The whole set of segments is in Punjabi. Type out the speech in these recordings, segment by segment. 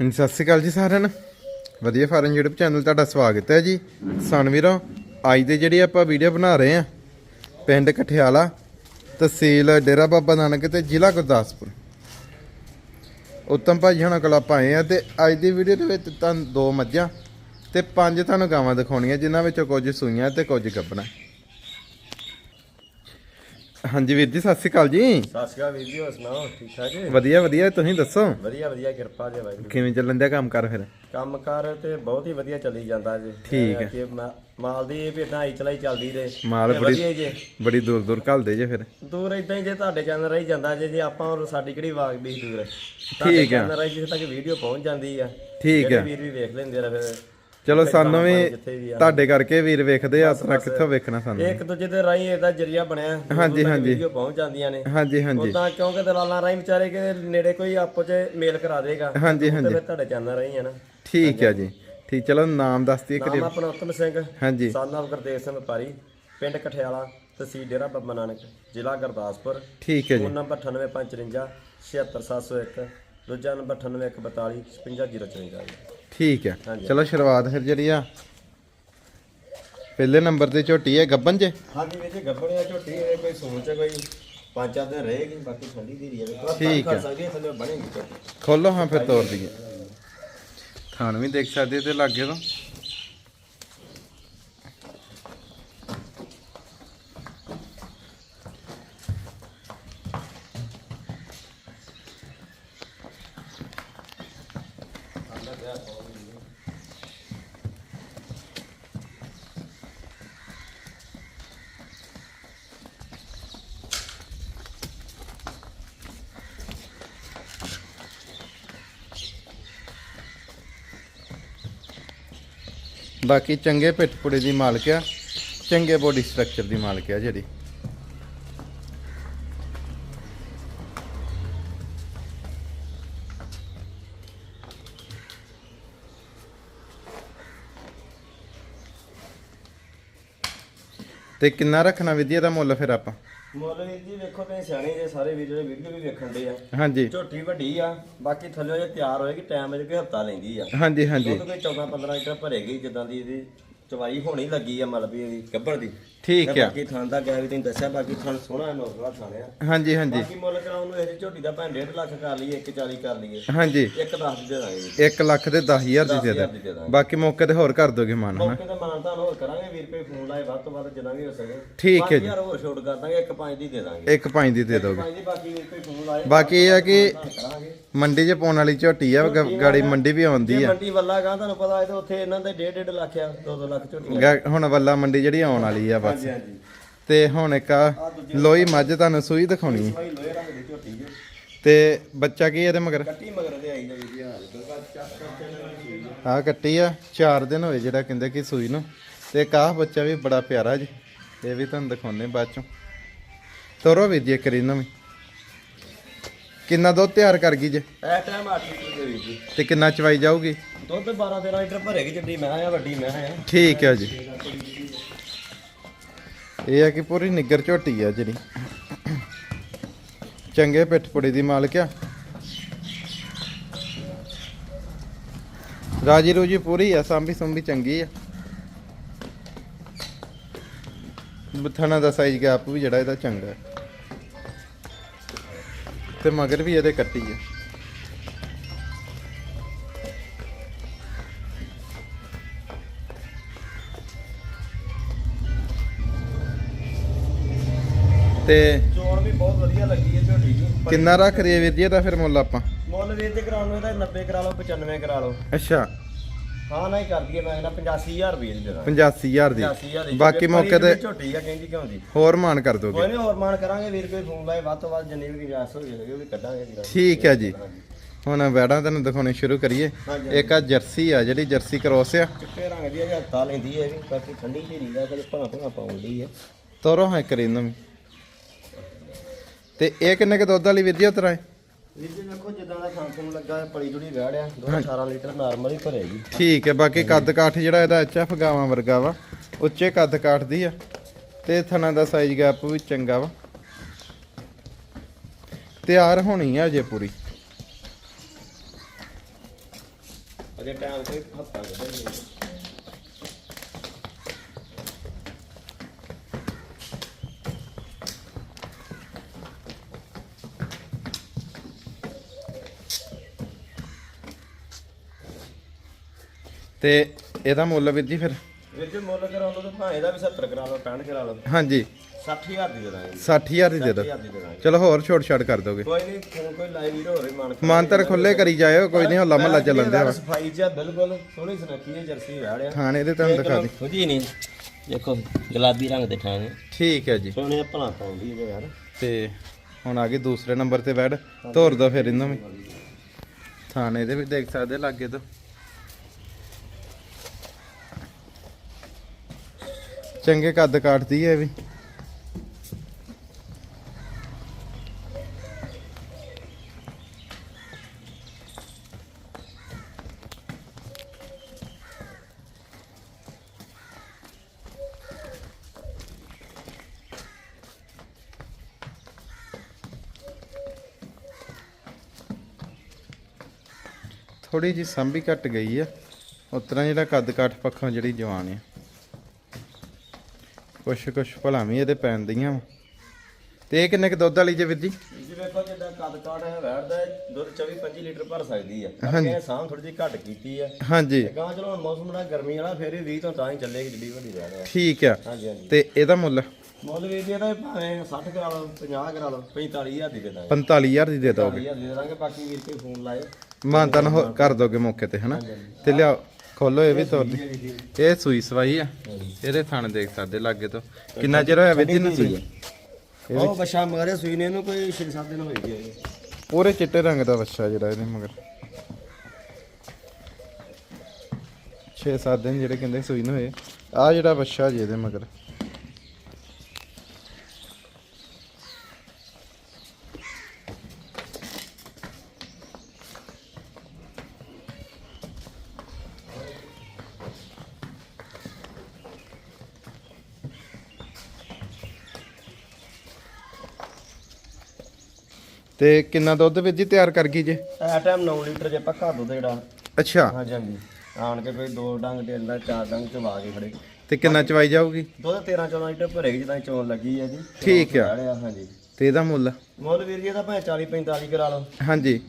ਹਾਂਜੀ, ਸਤਿ ਸ਼੍ਰੀ ਅਕਾਲ ਜੀ ਸਾਰਿਆਂ ਨੂੰ। ਵਧੀਆ ਫਾਰਮ YouTube ਚੈਨਲ ਤੁਹਾਡਾ ਸਵਾਗਤ ਹੈ ਜੀ। ਕਿਸਾਨ ਵੀਰੋ, ਅੱਜ ਦੇ ਜਿਹੜੀ ਆਪਾਂ ਵੀਡੀਓ ਬਣਾ ਰਹੇ ਆ ਪਿੰਡ ਕਠਿਆਲਾ ਤਹਿਸੀਲ ਡੇਰਾ ਬਾਬਾ ਨਾਨਕ ਤੇ ਜ਼ਿਲ੍ਹਾ ਗੁਰਦਾਸਪੁਰ। ਉੱਤਮ ਭਾਜੀ ਹੁਣਾਂ ਕੋਲ ਆਪਾਂ ਆਏ ਆ ਤੇ ਅੱਜ ਦੀ ਵੀਡੀਓ ਦੇ ਵਿੱਚ ਤੁਹਾਨੂੰ ਦੋ ਮੱਝਾਂ ਤੇ ਪੰਜ ਤੁਹਾਨੂੰ ਗਾਵਾਂ ਦਿਖਾਉਣੀਆਂ, ਜਿਨ੍ਹਾਂ ਵਿੱਚੋਂ ਕੁਝ ਸੂਈਆਂ ਤੇ ਕੁਝ ਗੱਬਣਾ ਹਾਂਜੀ ਵੀਰ ਜੀ ਸਤਿ ਸ਼੍ਰੀ ਅਕਾਲ ਜੀ। ਸਤਿ ਸ਼੍ਰੀ ਅਕਾਲ ਵੀਰ ਜੀ ਹੋਰ ਸੁਣਾਓ ਠੀਕ ਠਾਕ ਜੀ? ਵਧੀਆ ਵਧੀਆ ਤੁਸੀਂ ਦੱਸੋ? ਵਧੀਆ ਵਧੀਆ ਕਿਰਪਾ ਜੀ ਵਾਹਿਗੁਰੂ ਕਿਵੇਂ ਚੱਲਣ ਦਿਆ ਕੰਮ ਕਰ ਫਿਰ? ਕੰਮ ਕਾਰ ਤੇ ਬਹੁਤ ਹੀ ਵਧੀਆ ਚੱਲੀ ਜਾਂਦਾ ਜੀ। ਠੀਕ ਇਹ ਮਾ- ਮਾਲ ਦੀ ਭੇਡਾਂ ਆਈ ਚਲਾਈ ਚੱਲਦੀ ਰਹੇ। ਮਾਲ ਬੜੀ- ਬੜੀ ਦੂਰ ਦੂਰ ਘੱਲਦੇ ਜੇ ਫਿਰ। ਦੂਰ ਇਦਾਂ ਹੀ ਜੇ ਤੁਹਾਡੇ ਚੈਨਲ ਰਹੀ ਜਾਂਦਾ ਜੇ ਜੇ ਆਪਾਂ ਹੁਣ ਸਾਡੀ ਕਿਹੜੀ ਵਾਗ ਵੀ ਦੂਰ। ਹੈ ਠੀਕ ਆ। ਚੈਨਲ ਰਾਹੀਂ ਜਿੱਥੇ ਤੱਕ ਵੀਡੀਓ ਪਹੁੰਚ ਜਾਂਦੀ ਆ ਠੀਕ ਆ ਵੀਰ ਵੀ ਵੇਖ ਲੈਂਦੇ ਆ ਫਿਰ। ਚਲੋ ਸਾਨੂੰ ਵੀ ਜਿੱਥੇ ਵੀ ਆ। ਤੁਹਾਡੇ ਕਰਕੇ ਵੀਰ ਵੇਖਦੇ ਆ ਉਤਰਾ ਕਿੱਥੋਂ ਵੇਖਣਾ ਸਾਨੂੰ? ਇੱਕ ਦੂਜੇ ਦੇ ਰਾਹੀਂ ਇਹਦਾ ਜਰੀਆ ਬਣਿਆ ਹਾਂਜੀ, ਹਾਂਜੀ। ਵੀਡੀਓ ਪਹੁੰਚ ਜਾਂਦੀਆਂ ਨੇ। ਹਾਂਜੀ ਹਾਂਜੀ। ਉਦਾਂ ਕਿਉਂਕਿ ਦਲਾਲਾਂ ਰਾਹੀਂ ਵਿਚਾਰੇ ਕਿ ਨੇੜੇ ਕੋਈ ਆਪੋ ਚ ਮੇਲ ਕਰਾ ਦੇਗਾ ਹਾਂਜੀ ਤੇ ਹਾਂਜੀ। ਫਿਰ ਤੁਹਾਡੇ ਚੈਨਲ ਰਾਹੀਂ ਆ ਨਾ। ਠੀਕ ਹੈ ਜੀ। ਠੀਕ ਚਲੋ ਨਾਮ ਦੱਸ ਦਈਏ ਨਾਮ ਕਰੀਬ। ਆਪਣਾ ਉਤਮ ਸਿੰਘ ਹਾਂਜੀ। ਸਾਨ ਗੁਰਦੇਵ ਸਿੰਘ ਵਪਾਰੀ ਪਿੰਡ ਕਠਿਆਲਾ ਤਹਿਸੀਲ ਡੇਰਾ ਬਾਬਾ ਨਾਨਕ ਜ਼ਿਲ੍ਹਾ ਗੁਰਦਾਸਪੁਰ। ਠੀਕ ਹੈ ਜੀ। ਫੋਨ ਨੰਬਰ 9854 76701 ਦੂਜਾ ਨੰਬਰ 9842 55054 ਠੀਕ ਹੈ। ਹਾਂਜੀ। ਚਲੋ ਸ਼ੁਰੂਆਤ ਫਿਰ ਜਿਹੜੀ ਆ ਪਹਿਲੇ ਨੰਬਰ ਤੇ ਝੋਟੀ ਹੈ ਗੱਬਨ ਚ? ਹਾਂਜੀ ਵਿੱਚ ਗੱਬੜਿਆ ਝੋਟੀ ਇਹ ਕੋਈ ਸੋਚ ਹੈ ਕੋਈ ਪੰਜ ਚਾਰ ਦਿਨ ਰਹੇਗੀ ਬਾਕੀ ਠੰਡੀ ਦੀ ਰਹੀ ਹੈ। ਠੀਕ ਹੈ। ਕਰ ਸਕਦੀ ਹੈ ਥੱਲੇ ਬਣੇਗੀ ਝੋਟੀ। ਖੋਲੋ ਹਾਂ ਫਿਰ ਤੋੜ ਦਈਏ। ਥਾਣ ਵੀ ਦੇਖ ਸਕਦੇ ਤੇ ਲਾਗੇ ਤੋਂ। ਬਾਕੀ ਚੰਗੇ ਪਿੱਠਪੁੜੇ ਦੀ ਮਾਲਕ ਆ, ਚੰਗੇ ਬੋਡੀ ਸਟਰਕਚਰ ਦੀ ਮਾਲਕ ਆ ਜਿਹੜੀ। ਤੇ ਕਿੰਨਾ ਰੱਖਣਾ ਵਿਧੀ ਦਾ ਮੁੱਲ ਫਿਰ ਆਪਾਂ? ਮੁੱਲ ਵੀਰ ਜੀ ਵੇਖੋ ਤੁਸੀਂ ਸਿਆਣੇ ਜੇ ਸਾਰੇ ਵੀਰ ਜਿਹੜੇ ਵੀਡੀਓ ਵੀ ਵੇਖਣ ਦੇ ਆ। ਹਾਂਜੀ। ਝੋਟੀ ਵੱਡੀ ਆ ਬਾਕੀ ਥੱਲੇ ਜੇ ਤਿਆਰ ਹੋਏਗੀ ਟਾਈਮ ਵਿੱਚ ਕੋਈ ਹਫਤਾ ਲੈਂਦੀ ਆ। ਹਾਂਜੀ ਹਾਂਜੀ। ਦੁੱਧ ਕੋਈ 14 15 ਲੀਟਰ ਭਰੇਗੀ ਜਿੱਦਾਂ ਦੀ ਇਹਦੀ ਚਵਾਈ ਹੋਣੀ ਲੱਗੀ ਆ ਮਤਲਬ ਵੀ ਇਹਦੀ ਦੀ। ਠੀਕ ਤੇ ਆ। ਬਾਕੀ ਥਾਂ ਦਾ ਗਿਆ ਵੀ ਤੈਨੂੰ ਦੱਸਿਆ ਬਾਕੀ ਥਾਂ ਸੋਹਣਾ ਨੋਸਲਾ ਥਾਣਿਆ ਹਾਂਜੀ ਹਾਂਜੀ। ਬਾਕੀ ਮੁੱਲ ਕਰਾਉਣ ਨੂੰ ਇਹ ਝੋਟੀ ਦਾ ਭਾਂ 1.5 ਲੱਖ ਕਰ ਲਈਏ 140 ਕਰ ਲਈਏ। ਹਾਂਜੀ। ਇੱਕ 10 ਦੀ ਦੇ ਦਾਂਗੇ। 1 ਲੱਖ ਦੇ 10000 ਦੀ ਦੇ। ਦਾਂਗੇ। ਬਾਕੀ ਮੌਕੇ ਤੇ ਹੋਰ ਕਰ ਦੋਗੇ ਮਾਨ ਹਨਾ ਮੌਕੇ ਤੇ ਮਾਨ ਤਾਂ ਹੋਰ ਕਰਾਂਗੇ ਵੀਰ ਰੁਪਏ ਫੋਨ ਲਾਏ ਵੱਧ ਤੋਂ ਵੱਧ ਜਿੰਨਾ ਵੀ ਹੋ ਸਕੇ। ਠੀਕ ਹੈ ਜੀ। 5000 ਹੋਰ ਛੋਟ ਕਰ ਦਾਂਗੇ ਇੱਕ 5 ਦੀ ਦੇ ਦਾਂਗੇ। ਇੱਕ ਪੰਜ ਦੀ ਦੇ ਦੋਗੇ। ਦੀ ਬਾਕੀ ਵੀਰ ਰੁਪਏ ਫੋਨ ਲਾਏ ਬਾਕੀ ਇਹ ਆ ਕਿ ਕਰਾਂਗੇ। ਮੰਡੀ 'ਚ ਪਾਉਣ ਵਾਲੀ ਝੋਟੀ ਆ ਗ- ਗਾੜੀ ਮੰਡੀ ਵੀ ਆਉਂਦੀ ਜੇ ਆ। ਮੰਡੀ ਵੱਲਾ ਗਾ ਤੁਹਾਨੂੰ ਪਤਾ ਤਾਂ ਉੱਥੇ ਇਹਨਾਂ ਦੇ 1.5 1.5 ਲੱਖ ਆ 2 2 ਲੱਖ ਝੋਟੀਆਂ। ਗ- ਹੁਣ ਵੱਲਾ ਮੰਡੀ ਜਿਹੜੀ ਆਉਣ ਵਾਲੀ ਆ ਬਸ। ਹਾਂਜੀ ਹਾਂਜੀ। ਤੇ ਹੁਣ ਇੱਕ ਆ ਲੋਈ ਮੱਝ ਤੁਹਾਨੂੰ ਸੂਈ ਦਿਖਾਉਣੀ। ਆ। ਭਾਈ ਲੋਹੇ ਰੰਗ ਦੀ ਝੋਟੀ ਜੀ ਤੇ ਬੱਚਾ ਕੀ ਇਹਦੇ ਮਗਰ? ਕੱਟੀ ਮਗਰ ਦੇ ਆਈ ਦਾ ਵੀਰ ਜੀ ਹਾਲ ਆ। ਕੱਟੀ ਆ 4 ਦਿਨ ਹੋਏ ਜਿਹੜਾ ਕਹਿੰਦੇ ਕਿ ਸੂਈ ਨੂੰ। ਤੇ ਕਾਹ ਬੱਚਾ ਵੀ ਬੜਾ ਪਿਆਰਾ ਜੀ। ਇਹ ਵੀ ਤੁਹਾਨੂੰ ਦਿਖਾਉਣੇ ਬਾਅਦ ਚੋਂ। ਤੋਰੋ ਵੀ ਜੀ ਕਰੀ ਨੂੰ ਵੀ। ਕਿੰਨਾ ਦੁੱਧ ਤਿਆਰ ਕਰ ਗਈ ਜੇ? ਇਹ ਟਾਈਮ 8 ਲੀਟਰ ਦੇ ਵੀਰ ਜੀ ਤੇ ਕਿੰਨਾ ਚਵਾਈ ਜਾਊਗੀ? ਦੁੱਧ 12 13 ਲੀਟਰ ਭਰੇਗੀ ਜਿੱਡੀ ਮੈਂ ਆ ਵੱਡੀ ਮੈਂ ਆ ਠੀਕ ਹੈ ਜੀ। ਇਹ ਆ ਕਿ ਪੂਰੀ ਨਿੱਗਰ ਝੋਟੀ ਆ ਜਿਹੜੀ। ਚੰਗੇ ਪਿੱਠਪੁੜੀ ਦੀ ਮਾਲਕ ਆ। ਰਾਜੀ ਰੂਜੀ ਪੂਰੀ ਆ ਸਾਂਭੀ ਸੰਭੀ ਚੰਗੀ ਆ। ਬਥਣਾ ਦਾ ਸਾਈਜ਼ ਗੈਪ ਵੀ ਜਿਹੜਾ ਇਹਦਾ ਚੰਗਾ ਹੈ ਤੇ ਮਗਰ ਵੀ ਇਹਦੇ ਕੱਟੀ ਆ। ਤੇ ਚੋਣ ਵੀ ਬਹੁਤ ਵਧੀਆ ਲੱਗੀ ਹੈ ਝੋਟੀ ਜੀ ਕਿੰਨਾ ਰੱਖ ਰਹੀ ਹੈ ਵੀਰ ਜੀ ਇਹਦਾ ਫਿਰ ਮੁੱਲ ਆਪਾਂ? ਮੁੱਲ ਵੀਰ ਤੇ ਕਰਾਉਣ ਨੂੰ ਇਹਦਾ 90 ਕਰਾ ਲਓ 95 ਕਰਾ ਲਓ। ਅੱਛਾ। ਹਾਂ ਨਹੀਂ ਕਰ ਦਈਏ ਮੈਂ ਕਹਿੰਦਾ 85000 ਰੁਪਏ ਦੀ ਦੇ ਦਾਂ 85000 ਦੀ। 85000 ਦੀ। ਬਾਕੀ ਮੌਕੇ ਤੇ ਝੋਟੀ ਆ ਕਹਿੰਦੀ ਕਿਉਂ ਦੀ ਹੋਰ ਮਾਨ ਕਰ ਦੋਗੇ। ਕੋਈ ਨਹੀਂ ਹੋਰ ਮਾਨ ਕਰਾਂਗੇ ਵੀਰ ਕੋਈ ਫੋਨ ਲਾਏ ਵੱਧ ਤੋਂ ਵੱਧ ਜਿੰਨੀ ਵੀ ਗੁੰਜਾਇਸ਼ ਹੋ ਜਾਏਗੀ ਉਹ ਵੀ ਕੱਢਾਂਗੇ ਵੀਰਾਂ। ਠੀਕ ਹੈ ਜੀ। ਹੁਣ ਵੈੜਾਂ ਤੈਨੂੰ ਦਿਖਾਉਣੇ ਸ਼ੁਰੂ ਕਰੀਏ। ਹਾਂਜੀ। ਇੱਕ ਆ ਜਰਸੀ ਆ ਜਿਹੜੀ ਜਰਸੀ ਕ੍ਰੋਸ ਆ। ਚਿੱਟੇ ਰੰਗ ਦੀ ਅਜੇ ਹੱਥਾਂ ਲੈਂਦੀ ਹੈ ਵੀ ਬਾਕੀ ਠੰਡੀ ਢੀਰੀ ਦਾ ਕਦੇ ਭਣਾ ਭਣਾ ਪਾਉਂਦੀ ਹੈ ਤੋਰੋ ਹਾਂ ਕਰੀ ਵੀ ਤੇ ਇਹ ਕਿੰਨੇ ਕ ਦੁੱਧ ਵਾਲੀ ਵੀਰ ਜੀ ਉਤਰਾ ਵੀਰ ਜੀ ਵੇਖੋ ਜਿੱਦਾਂ ਦਾ ਖਾਣ ਨੂੰ ਲੱਗਾ ਹੈ, ਪਲੀ ਜੁੜੀ ਵੜਿਆ 18 ਲੀਟਰ ਨਾਰਮਲ ਹੀ ਭਰੇਗੀ ਠੀਕ ਹੈ ਬਾਕੀ ਕੱਦ ਕਾਠ ਜਿਹੜਾ ਇਹਦਾ ਐਚਐਫ ਗਾਵਾਂ ਵਰਗਾ ਵਾ ਉੱਚੇ ਕੱਦ ਕਾਠ ਦੀ ਆ ਤੇ ਥਣਾ ਦਾ ਸਾਈਜ਼ ਗੈਪ ਵੀ ਚੰਗਾ ਵਾ। ਤਿਆਰ ਹੋਣੀ ਆ ਅਜੇ ਪੂਰੀ। ਅਜੇ ਟਾਈਮ ਕੋਈ ਹਫਤਾ ਕੱਢਿਆ ਤੇ ਇਹਦਾ ਮੁੱਲ ਵੀਰ ਜੀ ਫਿਰ? ਵੀਰ ਜੀ ਮੁੱਲ ਕਰਾਉਣ ਤੋਂ ਭਾਂ ਇਹਦਾ ਵੀ 70 ਕਰਾ ਲਓ 65 ਕਰਾ ਲਓ। ਹਾਂਜੀ। 60000 ਦੀ ਦੇ ਦਾਂਗੇ 60000 ਦੀ ਦੇ ਦਿਓ। 60000 ਦੀ ਦੇ ਦਾਂਗੇ ਚਲੋ ਹੋਰ ਛੋਟ ਛਾੜ ਕਰ ਦੋਗੇ। ਕੋਈ ਨਹੀਂ ਫੋਨ ਕੋਈ ਲਾਈਵ ਵੀਡੀਓ ਹੋ ਰਹੀ ਮਾਨ ਮਾਨਤਰ ਖੁੱਲੇ ਕਰੀ ਜਾਇਓ ਕੋਈ ਨਹੀਂ ਹੱਲਾ ਮਹੱਲਾ ਚੱਲਣ ਦਿਆ ਸਫ਼ਾਈ ਜਿਹਾ ਬਿਲਕੁਲ ਸੋਹਣੀ ਸੁਨੱਖੀ ਹੈ ਜਰਸੀ ਵਾੜਿਆ ਥਾਣੇ ਦੇ ਤੁਹਾਨੂੰ ਦਿਖਾ ਦੀ ਖੁਦੀ ਨਹੀਂ। ਦੇਖੋ ਗੁਲਾਬੀ ਰੰਗ ਦੇ ਠਾਣੇ ਠੀਕ ਹੈ ਜੀ। ਸੋਹਣੇ ਭਲਾ ਪਾਉਂਦੀ ਹੈ ਯਾਰ। ਤੇ ਹੁਣ ਆ ਗਈ ਦੂਸਰੇ ਨੰਬਰ ਤੇ ਬੈਡ ਧੋਰ ਦੋ ਫਿਰ ਇਹਨਾਂ ਵੀ। ਥਾਣੇ ਦੇ ਵੀ ਦੇਖ ਸਕਦੇ ਲਾਗੇ ਤੋਂ। ਚੰਗੇ ਕੱਦ ਕਾਟਦੀ ਹੈ ਵੀ। ਥੋੜੀ ਜੀ ਸੰਭੀ ਘਟ ਗਈ ਆ। ਉਤਰਾ ਜਿਹੜਾ ਕੱਦ ਕਾਠ ਪੱਖੋਂ ਜਿਹੜੀ ਜਵਾਨ ਆ। ਕੁਛ ਕੁਛ ਭਲਾ ਵੀ ਇਹਦੇ ਪੈਣ ਦੀਆਂ ਵਾਂ। ਤੇ ਇਹ ਕਿੰਨੇ ਕ ਦੁੱਧ ਵਾਲੀ ਜੇ ਵੀਰ ਜੀ? ਜੀ ਵੇਖੋ ਜਿੱਦਾਂ ਕੱਦ ਕਾਟ ਹੈ ਵੈੜਦਾ ਦੁੱਧ 24 25 ਲੀਟਰ ਭਰ ਸਕਦੀ ਆ। ਇਹ ਸਾਹ ਥੋੜੀ ਜਿਹੀ ਘੱਟ ਕੀਤੀ ਆ। ਹਾਂਜੀ। ਤੇ ਗਾਂ ਚਲੋ ਹੁਣ ਮੌਸਮ ਦਾ ਗਰਮੀ ਵਾਲਾ ਫੇਰ ਵੀ 20 ਤੋਂ ਤਾਂ ਹੀ ਚੱਲੇਗੀ ਜਿੱਡੀ ਵੱਡੀ ਵੈੜ ਆ। ਠੀਕ ਆ। ਹਾਂਜੀ ਹਾਂਜੀ। ਤੇ ਇਹਦਾ ਮੁੱਲ? ਮੁੱਲ ਵੀ ਜੀ ਇਹਦਾ ਭਾਵੇਂ 60 ਕਰਾ ਲਓ 50 ਕਰਾ ਲਓ 45000 ਦੀ ਦੇ ਦਾਂਗੇ। 45000 ਦੀ ਦੇ ਦੋਗੇ। 45000 ਦੀ ਦੇ ਦਾਂਗੇ ਬਾਕੀ ਵੀਰ ਕੋਈ ਫੋਨ ਲਾਏ ਮਾਨਤਨ ਕਰ ਦੋਗੇ ਮੌਕੇ ਤੇ ਹਨਾ? ਤੇ ਲਿਆਓ। ਖੋਲੋ ਇਹ ਵੀ ਤੋਰ ਦੀ। ਇਹ ਸੂਈ ਸਵਾਈ ਆ। ਇਹਦੇ ਥਣ ਦੇਖ ਸਕਦੇ ਲਾਗੇ ਤੋਂ। ਕਿੰਨਾ ਚਿਰ ਹੋਇਆ ਜੀ ਨੂੰ ਸੂਈ? ਉਹ ਬੱਚਾ ਮਗਰੇ ਸੂਈ ਨੇ ਇਹਨੂੰ ਕੋਈ 6-7 ਦਿਨ ਹੋਈ ਗਏ ਪੂਰੇ ਚਿੱਟੇ ਰੰਗ ਦਾ ਵੱਛਾ ਜਿਹੜਾ ਇਹਦੇ ਮਗਰ। 6-7 ਦਿਨ ਜਿਹੜੇ ਕਹਿੰਦੇ ਸੂਈ ਨੂੰ ਹੋਏ। ਆ ਜਿਹੜਾ ਵੱਛਾ ਜੀ ਇਹਦੇ ਮਗਰ। ਤੇ ਕਿੰਨਾ ਦੁੱਧ ਵੀਰ ਜੀ ਤਿਆਰ ਕਰ ਗਈ ਜੇ? ਐ ਟਾਈਮ 9 ਲੀਟਰ ਜੇ ਪੱਕਾ ਦੁੱਧ ਜਿਹੜਾ। ਅੱਛਾ। ਹਾਂਜੀ ਹਾਂਜੀ। ਆਣ ਕੇ ਕੋਈ ਦੋ ਡੰਗ ਦੇ ਅੰਦਰ ਚਾਰ ਡੰਗ ਚਵਾ ਕੇ ਖੜੇ। ਤੇ ਕਿੰਨਾ ਚਵਾਈ ਜਾਊਗੀ? ਦੁੱਧ 13 14 ਲੀਟਰ ਭਰੇਗੀ ਜਿੱਦਾਂ ਚੋਣ ਲੱਗੀ ਹੈ ਜੀ। ਠੀਕ ਆ। ਆ ਹਾਂਜੀ। ਤੇ ਇਹਦਾ ਮੁੱਲ? ਮੁੱਲ ਵੀਰ ਜੀ ਇਹਦਾ ਭਾਵੇਂ 40 45 ਕਰਾ ਲਓ। ਹਾਂਜੀ।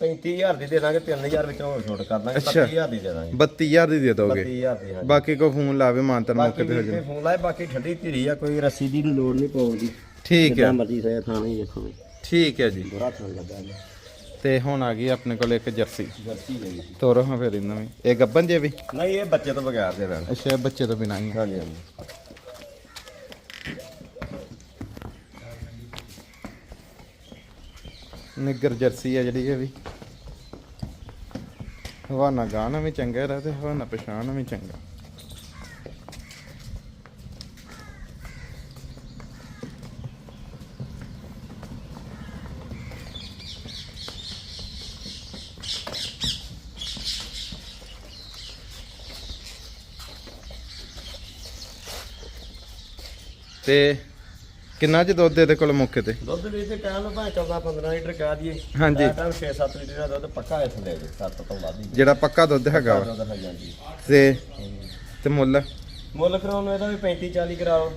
35000 ਦੀ ਦੇ ਦਾਂਗੇ 3000 ਵਿੱਚੋਂ ਹੋਰ ਛੋਟ ਕਰ ਦਾਂਗੇ ਅੱਛਾ। 35000 ਦੀ ਦੇ ਦਾਂਗੇ। 32000 ਦੀ ਦੇ ਦੋਗੇ? 32000 ਦੀ ਹਾਂਜੀ। ਬਾਕੀ ਕੋ ਫੋਨ ਲਾਵੇ ਮਾਨਤਨ ਬਾਕੀ ਮੌਕੇ ਤੇ ਹੋ ਵੀਰ ਜਾਵੇ। ਕੇ ਫੋਨ ਲਾਏ ਬਾਕੀ ਠੰਡੀ ਧੀਰੀ ਆ ਕੋਈ ਰੱਸੀ ਦੀ ਲੋੜ ਨਹੀਂ ਪਾਉਂਦੀ ਠੀਕ ਹੈ ਮਰਜ਼ੀ ਸੇ ਥਾਣਾ ਹੀ ਦੇਖੋ ਠੀਕ ਹੈ ਜੀ। ਲੱਗਾ ਤੇ ਹੁਣ ਆ ਗਈ ਆਪਣੇ ਕੋਲ ਇੱਕ ਜਰਸੀ। ਜਰਸੀ ਹੈ ਜੀ। ਤੋਰੋ ਹਾਂ ਫਿਰ ਇਹਨਾਂ ਵੀ ਇਹ ਗੱਬਨ ਜੇ ਵੀ? ਨਹੀਂ ਇਹ ਬੱਚੇ ਤੋਂ ਬਗੈਰ ਦੇ ਰਹਿਣ। ਅੱਛਾ ਇਹ ਬੱਚੇ ਤੋਂ ਬਿਨਾਂ ਹੀ ਆ। ਹਾਂਜੀ ਹਾਂਜੀ। ਨਿੱਗਰ ਜਰਸੀ ਆ ਜਿਹੜੀ ਇਹ ਵੀ। ਹਵਾਨਾ ਗਾਣਾ ਵੀ ਚੰਗਾ ਰਿਹਾ ਤੇ ਹਵਾਨਾ ਪਛਾਣ ਵੀ ਚੰਗਾ। ਤੇ ਕਿੰਨਾ ਚ ਦੁੱਧ ਇਹਦੇ ਕੋਲ ਮੌਕੇ ਤੇ? ਦੁੱਧ ਵੀ ਤੇ ਕਹਿਣ ਨੂੰ ਭਾਵੇਂ 14 15 ਲੀਟਰ ਕਹਿ ਦਈਏ। ਹਾਂਜੀ। ਟਾਈਮ 6-7 ਲੀਟਰ ਦਾ ਦੁੱਧ ਪੱਕਾ ਇੱਥੇ ਲੈ ਜੇ 7 ਤੋਂ ਵੱਧ ਹੀ। ਜਿਹੜਾ ਪੱਕਾ ਦੁੱਧ ਹੈਗਾ ਵਾ। ਦੁੱਧ ਤੇ ਤੇ ਮੁੱਲ? ਮੁੱਲ ਕਰਾਉਣ ਨੂੰ ਇਹਦਾ ਵੀ 35 40 ਕਰਾਓ।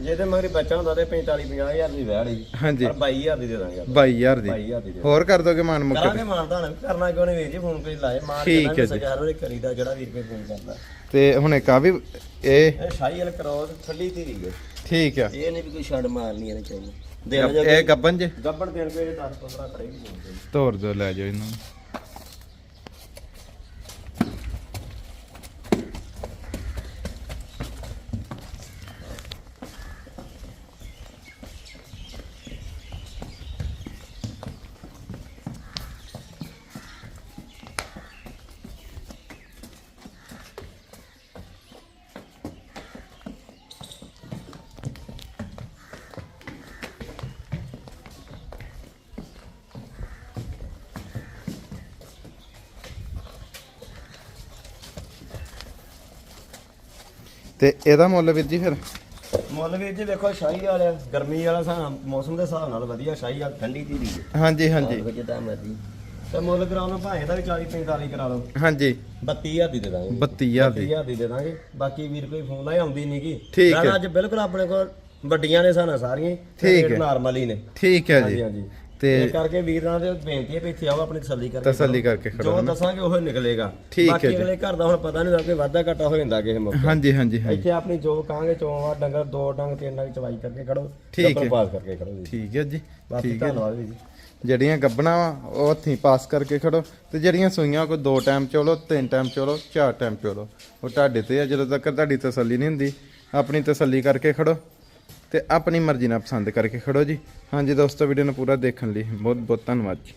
ਜੇ ਤੇ ਮਗਰ ਬੱਚਾ ਹੁੰਦਾ ਤੇ 45 50000 ਦੀ ਵੈੜ ਹੀ। ਹਾਂਜੀ। ਪਰ 22000 ਦੀ ਦੇ ਦਾਂਗੇ ਆਪਾਂ। 22000 ਦੀ। 22000 ਦੀ ਦੇ ਹੋਰ ਕਰ ਦੋਗੇ ਮਾਨ ਮੁੱਕੇ ਕਰਾਂਗੇ ਮਾਨਦਾਨ ਕਰਨਾ ਕਿਉਂ ਨਹੀਂ ਵੀਰ ਜੀ? ਫੋਨ ਕੋਈ ਲਾਏ। ਮਾਰ ਠੀਕ ਹੈ ਜੀ। ਸਗਾਰ ਉਹਦੇ ਕਰੀਦਾ ਜਿਹੜਾ ਵੀਰ ਕੋਈ ਫੋਨ ਕਰਦਾ। ਤੇ ਹੁਣ ਇੱਕ ਆ ਵੀ ਇਹ ਇਹ ਸ਼ਾਹੀ ਵਾਲ ਕਰੋ ਠੱਲੀ ਧੀਰੀ ਹੈ। ਠੀਕ ਆ। ਇਹ ਨਹੀਂ ਵੀ ਕੋਈ ਛੱਡ ਮਾਰਨੀ ਇਹਨੇ ਚਾਹੀਦੀ ਦੇ ਇਹ ਗੱਬਨ ਜੇ? ਗੱਬੜ ਦੇਣ ਕੋਈ 10 15 ਕਰੇਗੀ ਫੋਨ ਤੋਰ ਦੋ ਲੈ ਜਾਓ ਇਹਨੂੰ। ਤੇ ਇਹਦਾ ਮੁੱਲ ਵੀਰ ਜੀ ਫਿਰ? ਮੁੱਲ ਵੀਰ ਜੀ ਦੇਖੋ ਸ਼ਾਹੀ ਵਾਲਾ ਗਰਮੀ ਵਾਲਾ ਸਾਂ ਮੌਸਮ ਦੇ ਹਿਸਾਬ ਨਾਲ ਵਧੀਆ ਸ਼ਾਹੀ ਵਾਲ ਠੰਡੀ ਧੀਰੀ ਹੈ ਹਾਂਜੀ ਹਾਂਜੀ। ਜਿੱਦਾਂ ਮਰਜ਼ੀ ਤੇ ਮੁੱਲ ਕਰਾਉਣਾ ਭਾਵੇਂ ਦਾ ਵੀ 40 45 ਕਰਾ ਲਓ। ਹਾਂਜੀ। 32000 ਦੀ ਦੇ ਦਾਂਗੇ। 32000 ਦੀ। 32000 ਦੀ ਦੇ ਦਾਂਗੇ। ਬਾਕੀ ਵੀਰ ਕੋਈ ਫੋਨ ਲਾਈ ਆਉਂਦੀ ਨਹੀਂਗੀ ਠੀਕ ਹੈ। ਅੱਜ ਬਿਲਕੁਲ ਆਪਣੇ ਕੋਲ ਵੱਡੀਆਂ ਨੇ ਸਾਨਾ ਸਾਰੀਆਂ। ਠੀਕ ਹੈ। ਨਾਰਮਲ ਹੀ ਨੇ। ਠੀਕ ਹੈ ਹਾਂਜੀ ਜੀ ਹਾਂਜੀ। ਤੇ ਕਰਕੇ ਵੀਰਾਂ ਦੇ ਬੇਨਤੀ ਹੈ ਵੀ ਇੱਥੇ ਆਓ ਆਪਣੀ ਤਸੱਲੀ ਕਰਕੇ ਤਸੱਲੀ ਕਰਕੇ ਖੜੋ ਜੋ ਦੱਸਾਂਗੇ ਉਹ ਨਿਕਲੇਗਾ। ਠੀਕ ਹੈ ਬਾਕੀ। ਅਗਲੇ ਘਰ ਦਾ ਹੁਣ ਪਤਾ ਨਹੀਂ ਕਿ ਵਾਧਾ ਘਾਟਾ ਹੋ ਜਾਂਦਾ ਕਿਸੇ ਮੌਕੇ। ਹਾਂਜੀ ਹਾਂਜੀ ਹਾਂਜੀ। ਇੱਥੇ ਆਪਣੀ ਜੋ ਕਹਾਂਗੇ ਚੋਵਾ ਡੰਗਰ ਦੋ ਡੰਗ ਤਿੰਨ ਡੰਗ ਚਵਾਈ ਕਰਕੇ ਖੜੋ। ਠੀਕ ਹੈ। ਪਾਸ ਕਰਕੇ ਖੜੋ ਜੀ। ਠੀਕ ਹੈ ਜੀ। ਬਾਕੀ ਧੰਨਵਾਦ ਜੀ। ਜਿਹੜੀਆਂ ਗੱਬਣਾ ਉਹ ਹੱਥੀਂ ਪਾਸ ਕਰਕੇ ਖੜੋ। ਤੇ ਜਿਹੜੀਆਂ ਸੂਈਆਂ ਕੋਈ ਦੋ ਟਾਈਮ ਚੋਲੋ ਤਿੰਨ ਟਾਈਮ ਚੋਲੋ ਚਾਰ ਟਾਈਮ ਚੋਲੋ। ਉਹ ਤੁਹਾਡੇ ਤੇ ਆ ਜਦੋਂ ਤੱਕ ਤੁਹਾਡੀ ਤਸੱਲੀ ਨਹੀਂ ਹੁੰਦੀ ਆਪਣੀ ਤਸੱਲੀ ਕਰਕੇ ਖੜੋ। ਤੇ ਆਪਣੀ ਮਰਜ਼ੀ ਨਾਲ ਪਸੰਦ ਕਰਕੇ ਖੜੋ ਜੀ। ਹਾਂਜੀ ਦੋਸਤੋ ਵੀਡੀਓ ਨੂੰ ਪੂਰਾ ਦੇਖਣ ਲਈ ਬਹੁਤ ਬਹੁਤ ਧੰਨਵਾਦ ਜੀ।